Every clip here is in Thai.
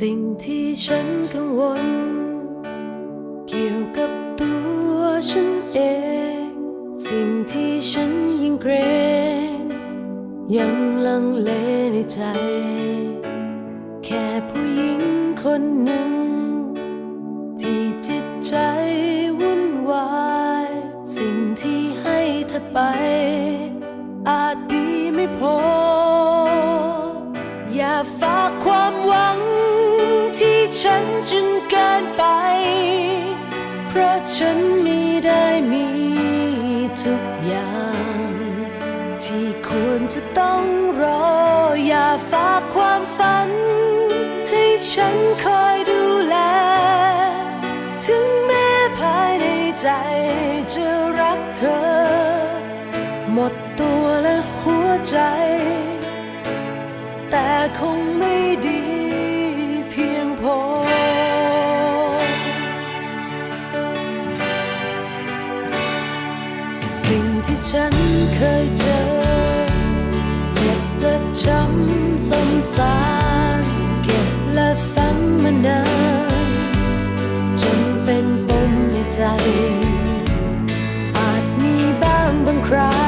สิ่งที่ฉันกังวล เกี่ยวกับตัวฉันเอง สิ่งที่ฉันยิ่งเกรงยังลังเลในใจ แค่ผู้หญิงคนหนึ่ง ที่จิตใจวุ่นวาย สิ่งที่ให้เธอไป อาจดีไม่พอ อย่าฝ ฉันจนเกินไป เพราะฉันมีได้มีทุกอย่าง ที่ควรจะต้องรอ อย่าฝากความฝัน ให้ฉันคอยดูแล ถึงแม้ภายในใจจะรักเธอ หมดตัวและหัวใจ แต่คงไม่ สิ่งที่ฉันเคยเจอ เจ็บและช้ำซ้ำซากเก็บและฝังมานานจนเป็นปมในใจ อาจมีบ้างบางครา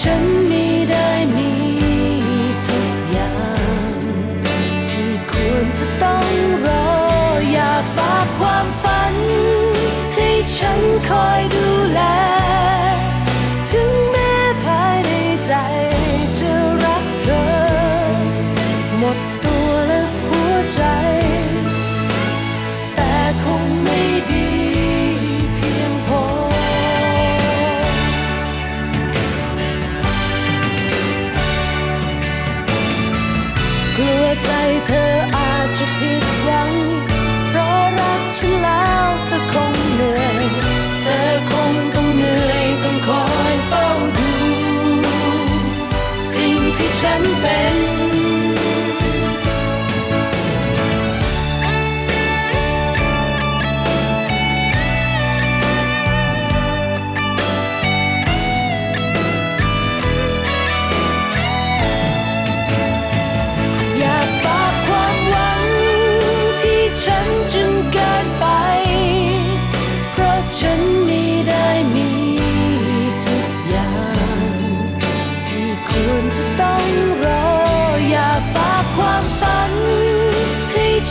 ฉันมีได้มีทุกอย่าง ที่ควรจะต้องรอ อย่าฝากความฝัน ให้ฉันคอยดูแล ถึงแม้ภายในใจจะรักเธอ หมดตัวและหัวใจ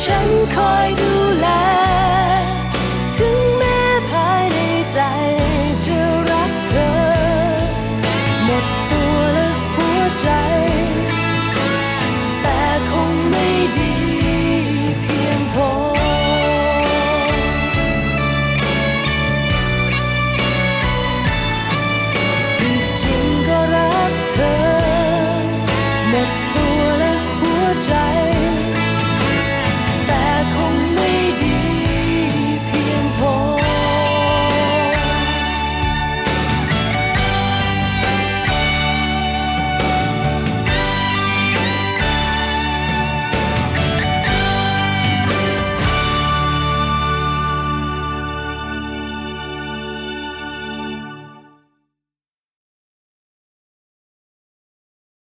ฉันคอยดูแล ถึงแม้ภายในใจจะรักเธอ หมดตัวและหัวใจ